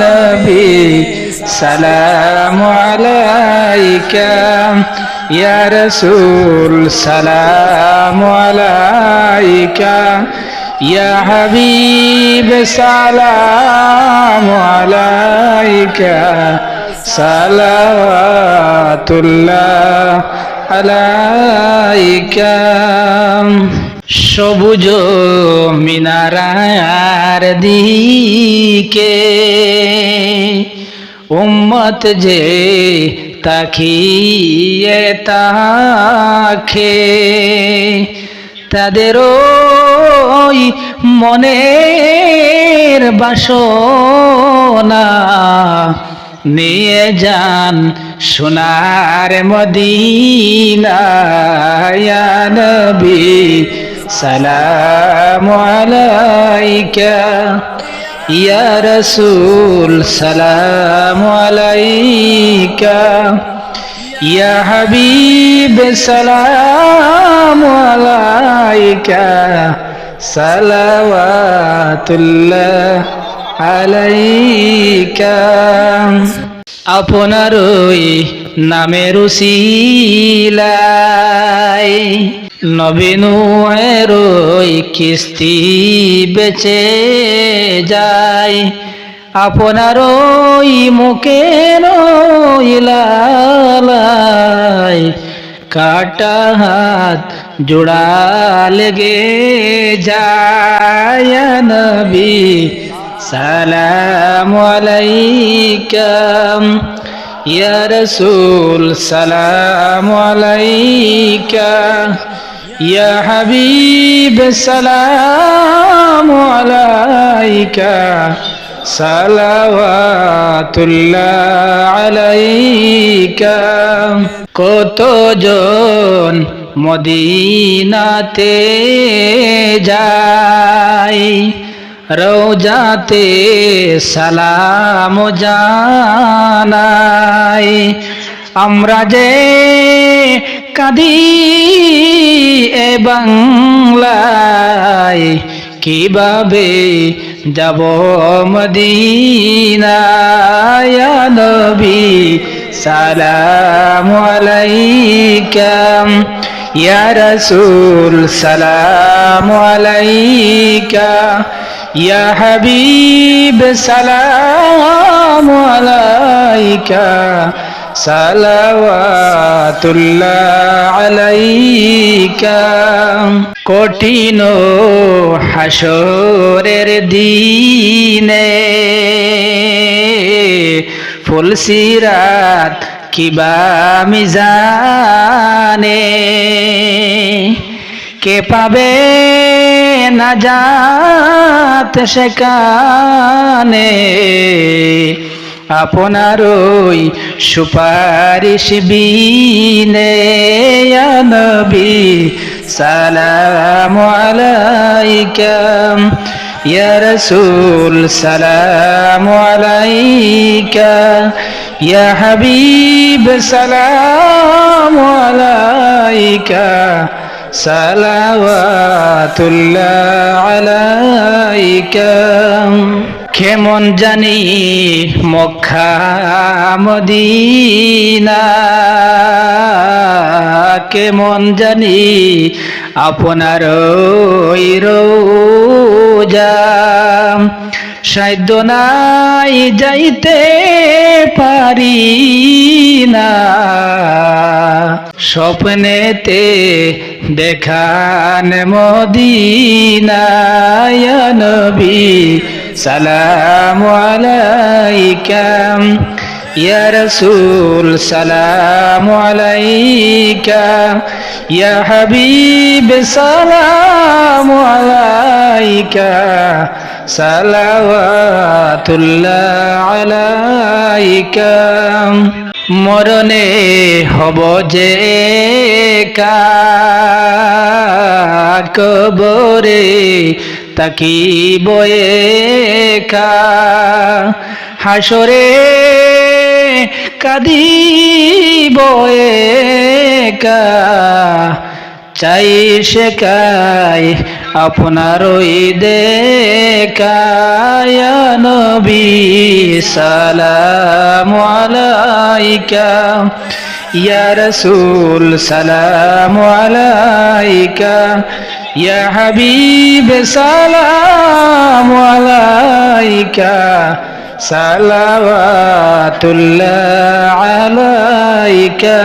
নবী সালাম আলাইকা ইয়া রাসূল সালাম আলাইকা ইয়া হাবিব সালাম আলাইকা সালাওয়াতুল্লাহ আলাইকা। সবুজ মিনারার দিকে উম্মত যে তাকিয়ে তাখে তাদের ওই মনের বাসনা নিয়ে যান সোনার মদিনায়া নবী, সালাম আলাইকা। ইয়া রাসূল, সালাম আলাইকা। ইয়া হাবিব, সালাম আলাইকা। সালাওয়াতুল্লাহ। আপনার ওই নামের উসিলাই নবীনের ওই কিস্তি বেচে যায়। আপনার ওই মুখের ইলাই কাটা হাত জোড়া লেগে যায়। নবী সালাম আলাইকাম ইয়া রসুল সালাম আলাইকা ইয়া হাবিব সালাম আলাইকা সালাওয়াতুল্লাহ আলাইকা কতজন মদিনাতে যায়? রোজাতে সালাম জানাই। আমরা যে কাঁদি এ বাংলায়, কীভাবে যাব মদিনায়? নবী, সালাম আলাইকাম। ইয়া রাসূল, সালাম আলাইকা ইয়া হাবিব সালাম আলাইকা। আলাইকা। কঠিন হাসরের দিনে ফুলসিরাত কিবা মিজানে? কে পাবে না যাত সেখানে আপনার ওই সুপারিশ বিনে নবী, সালাম আলাইকা ইয়া রাসূল, সালাম আলাইকা, ইয়া হাবিব, সালাম কেমন জানি মক্কা মদিনা। কেমন জানি আপনার রোজা। সাধ্য নাই যাইতে পারি না। স্বপ্নেতে দেখান মদিনায় নবী, সালাম আলাইকাম। ইয়া রসুল, সালাম আলাইকা ইয়া হাবিব, সালাম আলাইকা। সালাওয়াতুল্লাহ আলাইকা। মরণে হব যে কবরে তাকি বয়ে কা কাদি বয়ে কা চাই শেখাই আপনার ওই দেখায় নবী সালাম আলাইকা। রসুল সালাম আলাইকা। হাবিব সালাম আলাইকা। সালাওয়াতুল্লাহ আলাইকা।